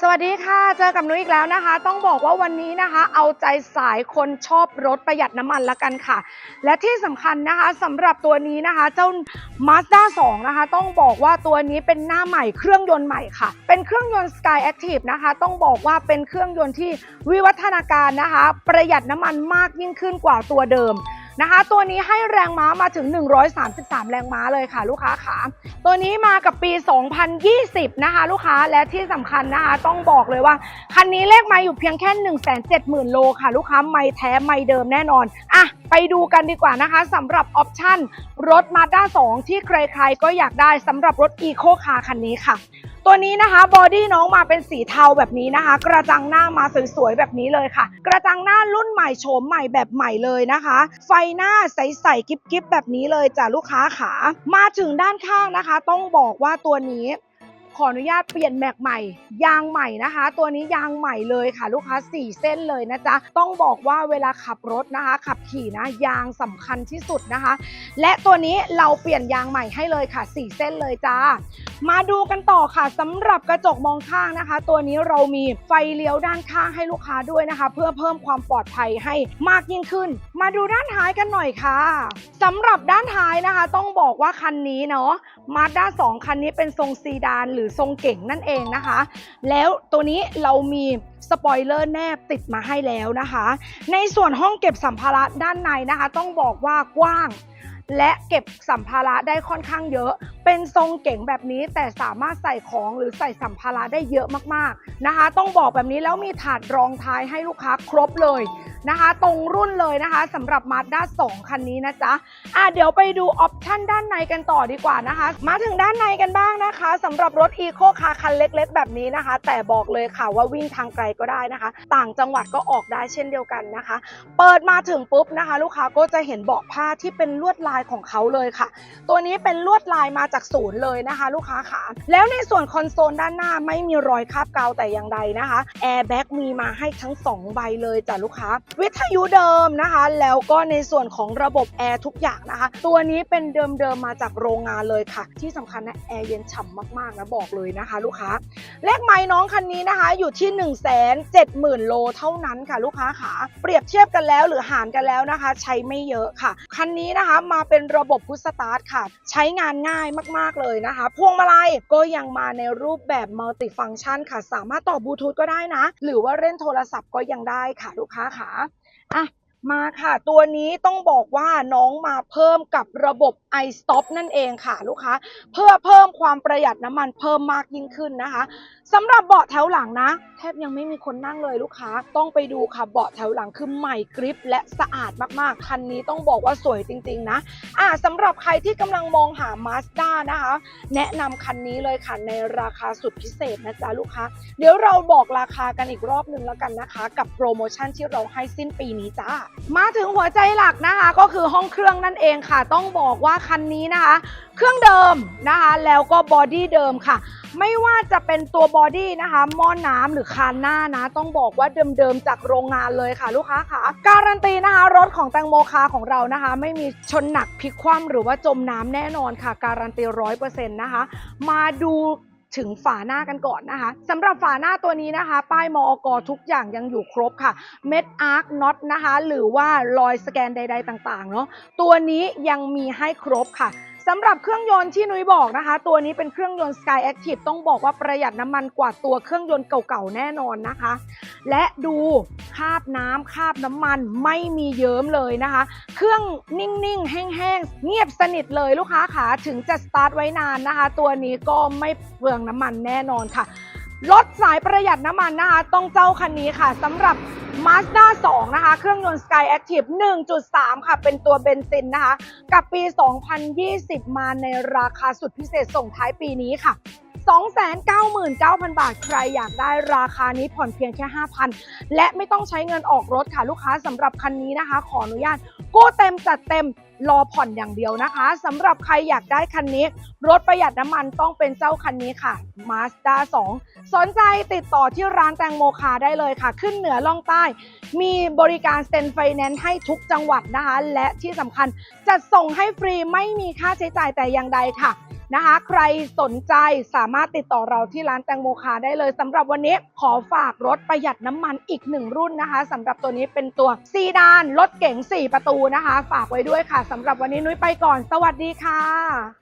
สวัสดีค่ะ เจอกับนุ้ยอีกแล้วนะคะ ต้องบอกว่าวันนี้นะคะ เอาใจสายคนชอบรถประหยัดน้ำมันละกันค่ะ และที่สำคัญนะคะสำหรับตัวนี้นะคะ เจ้า Mazda 2 นะคะ ต้องบอกว่าตัวนี้เป็นหน้าใหม่เครื่องยนต์ใหม่ค่ะ เป็นเครื่องยนต์ Sky Active นะคะ ต้องบอกว่าเป็นเครื่องยนต์ที่วิวัฒนาการนะคะ ประหยัดน้ำมันมากยิ่งขึ้นกว่าตัวเดิม นะคะ ตัวนี้ให้แรงม้ามาถึง 133 แรงม้าเลยค่ะ ลูกค้าขาตัวนี้มากับปี 2020 นะคะ ลูกค้าและที่สำคัญนะคะ ต้องบอกเลยว่า คันนี้เลขไมาอยู่เพียงแค่ 170,000 โลค่ะ ลูกค้าไม่แท้ไม่เดิมแน่นอนอะไปดูกันดีกว่านะคะสำหรับออปชั่นรถ Mazda 2 ที่ใครๆก็อยากได้สำหรับรถ Eco Car คันนี้ค่ะ ตัวนี้นะคะบอดี้น้องมาเป็นสีเทาแบบนี้นะคะ กระจังหน้ามาสวยๆแบบนี้เลยค่ะ กระจังหน้ารุ่นใหม่โฉมใหม่แบบใหม่เลยนะคะ ไฟหน้าใสๆกิ๊บๆแบบนี้เลยจ้ะลูกค้าขามาถึงด้านข้างนะคะ ต้องบอกว่าตัวนี้ขออนุญาตเปลี่ยนแม็กใหม่ ยางใหม่นะคะ ตัวนี้ยางใหม่เลยค่ะ ลูกค้า 4 เส้นเลยนะจ๊ะ ต้องบอกว่าเวลาขับรถนะคะ ขับขี่นะยางสำคัญที่สุดนะคะ และตัวนี้เราเปลี่ยนยางใหม่ให้เลยค่ะ 4 เส้นเลยจ้ามาดูกันต่อค่ะสำหรับกระจกมองข้างนะคะ ตัวนี้เรามีไฟเลี้ยวด้านข้างให้ลูกค้าด้วยนะคะ เพื่อเพิ่มความปลอดภัยให้มากยิ่งขึ้น มาดูด้านท้ายกันหน่อยค่ะสำหรับด้านท้ายนะคะ ต้องบอกว่าคันนี้เนาะมาด้า2คันนี้เป็นทรงซีดานหรือทรงเก่งนั่นเองนะคะ แล้วตัวนี้เรามีสปอยเลอร์แนบติดมาให้แล้วนะคะ ในส่วนห้องเก็บสัมภาระด้านในนะคะ ต้องบอกว่ากว้างและเก็บสัมภาระได้ค่อนข้างเยอะ เป็นทรงเก๋งแบบนี้แต่สามารถใส่ของหรือใส่สัมภาระได้เยอะมากๆนะคะ ต้องบอกแบบนี้แล้วมีถาดรองท้ายให้ลูกค้าครบเลยนะคะ ตรงรุ่นเลยนะคะสำหรับ Mazda 2 คันนี้นะจ๊ะอะเดี๋ยวไปดูออปชั่นด้านในกันต่อดีกว่านะคะ มาถึงด้านในกันบ้างนะคะสำหรับรถ Eco Car คันเล็กๆ แบบนี้นะคะ แต่บอกเลยค่ะว่าวิ่งทางไกลก็ได้นะคะ ต่างจังหวัดก็ออกได้เช่นเดียวกันนะคะ เปิดมาถึงปุ๊บนะคะ ลูกค้าก็จะเห็นเบาะผ้าที่เป็นลวดลายของเขาเลยค่ะ ตัวนี้เป็นลวดลายมาจากศูนย์เลยนะคะ ลูกค้าขาแล้วในส่วนคอนโซลด้านหน้าไม่มีรอยคราบกาวแต่อย่างใดนะคะแอร์แบ็กมีมาให้ทั้ง 2 ใบเลยจ้ะลูกค้า วิทยุเดิมนะคะ แล้วก็ในส่วนของระบบแอร์ทุกอย่างนะคะ ตัวนี้เป็นเดิมๆมาจากโรงงานเลยค่ะ ที่สำคัญนะแอร์เย็นฉ่ำมากๆนะบอกเลยนะคะ ลูกค้าเลขไม้น้องคันนี้นะคะ อยู่ที่ 1 7 0 0 0 0 โลเท่านั้นค่ะ ลูกค้าขาเปรียบเทียบกันแล้วหรือหารกันแล้วนะคะ ใช้ไม่เยอะค่ะคันนี้นะคะมาเป็นระบบพุทสตาร์ทค่ะ ใช้งานง่ายมากๆเลยนะคะ พวงมาลัยก็ยังมาในรูปแบบมัลติฟังก์ชันค่ะ สามารถต่อบลูทูธก็ได้นะ หรือว่าเล่นโทรศัพท์ก็ยังได้ค่ะลูกค้าค่ะอะ มาค่ะ ตัวนี้ต้องบอกว่าน้องมาเพิ่มกับระบบ iStop นั่นเองค่ะลูกค้า เพื่อเพิ่มความประหยัดน้ำมันเพิ่มมากยิ่งขึ้นนะคะสำหรับเบาะแถวหลังนะ แทบยังไม่มีคนนั่งเลยลูกค้า ต้องไปดูค่ะเบาะแถวหลังคือใหม่กริปและสะอาดมากๆ คันนี้ต้องบอกว่าสวยจริงๆนะอ่าสำหรับใครที่กำลังมองหา Mazda นะคะ แนะนำคันนี้เลยค่ะในราคาสุดพิเศษนะจ๊ะลูกค้า เดี๋ยวเราบอกราคากันอีกรอบหนึ่งแล้วกันนะคะ กับโปรโมชั่นที่เราให้สิ้นปีนี้จ้ามาถึงหัวใจหลักนะคะก็คือห้องเครื่องนั่นเองค่ะ ต้องบอกว่าคันนี้นะคะ เครื่องเดิมนะคะแล้วก็บอดี้เดิมค่ะ ไม่ว่าจะเป็นตัวบอดี้นะคะหม้อน้ำหรือคานหน้านะ ต้องบอกว่าเดิมๆจากโรงงานเลยค่ะ ลูกค้าค่ะ การันตีนะคะ รถของแตงโมคาของเรานะคะ ไม่มีชนหนักพลิกคว่ำหรือว่าจมน้ำแน่นอนค่ะ การันตีร้อยเปอร์เซ็นต์นะคะ มาดู ถึงฝาหน้ากันก่อนนะคะสำหรับฝาหน้าตัวนี้นะคะ ป้ายมอกทุกอย่างยังอยู่ครบค่ะ เม็ดอาร์คน็อตนะคะ หรือว่ารอยสแกนใด ๆ ต่างๆเนาะตัวนี้ยังมีให้ครบค่ะสำหรับเครื่องยนต์ที่นุ้ยบอกนะคะ ตัวนี้เป็นเครื่องยนต์ Sky Active ต้องบอกว่าประหยัดน้ำมันกว่าตัวเครื่องยนต์เก่าๆแน่นอนนะคะ และดู คราบน้ำคราบน้ำมันไม่มีเยิ้มเลยนะคะ เครื่องนิ่งๆ แห้งๆ เงียบสนิทเลยลูกค้าขาถึงจะสตาร์ทไว้นานนะคะ ตัวนี้ก็ไม่เปลืองน้ำมันแน่นอนค่ะลดสายประหยัดน้ำมันนะคะ ต้องเจ้าคันนี้ค่ะสำหรับ Mazda 2 นะคะ เครื่องยนต์ Sky Active 1.3 ค่ะ เป็นตัวเบนซินนะคะ กับปี 2020 มาในราคาสุดพิเศษส่งท้ายปีนี้ค่ะ 299,000 บาท ใครอยากได้ราคานี้ผ่อนเพียงแค่ 5,000 และไม่ต้องใช้เงินออกรถค่ะลูกค้าสำหรับคันนี้นะคะ ขออนุญาตกู้เต็มจัดเต็มรอผ่อนอย่างเดียวนะคะสำหรับใครอยากได้คันนี้ รถประหยัดน้ำมันต้องเป็นเจ้าคันนี้ค่ะ Mazda 2 สนใจติดต่อที่ร้านแตงโมคาได้เลยค่ะ ขึ้นเหนือล่องใต้ มีบริการเซ็นไฟแนนซ์ให้ทุกจังหวัดนะคะ และที่สำคัญจัดส่งให้ฟรีไม่มีค่าใช้จ่ายแต่อย่างใดค่ะ นะคะ ใครสนใจสามารถติดต่อเราที่ร้านแตงโมคาได้เลยสำหรับวันนี้ขอฝากรถประหยัดน้ำมันอีกหนึ่งรุ่นนะคะสำหรับตัวนี้เป็นตัวซีดานรถเก๋ง4 ประตูนะคะ ฝากไว้ด้วยค่ะสำหรับวันนี้นุ้ยไปก่อน สวัสดีค่ะ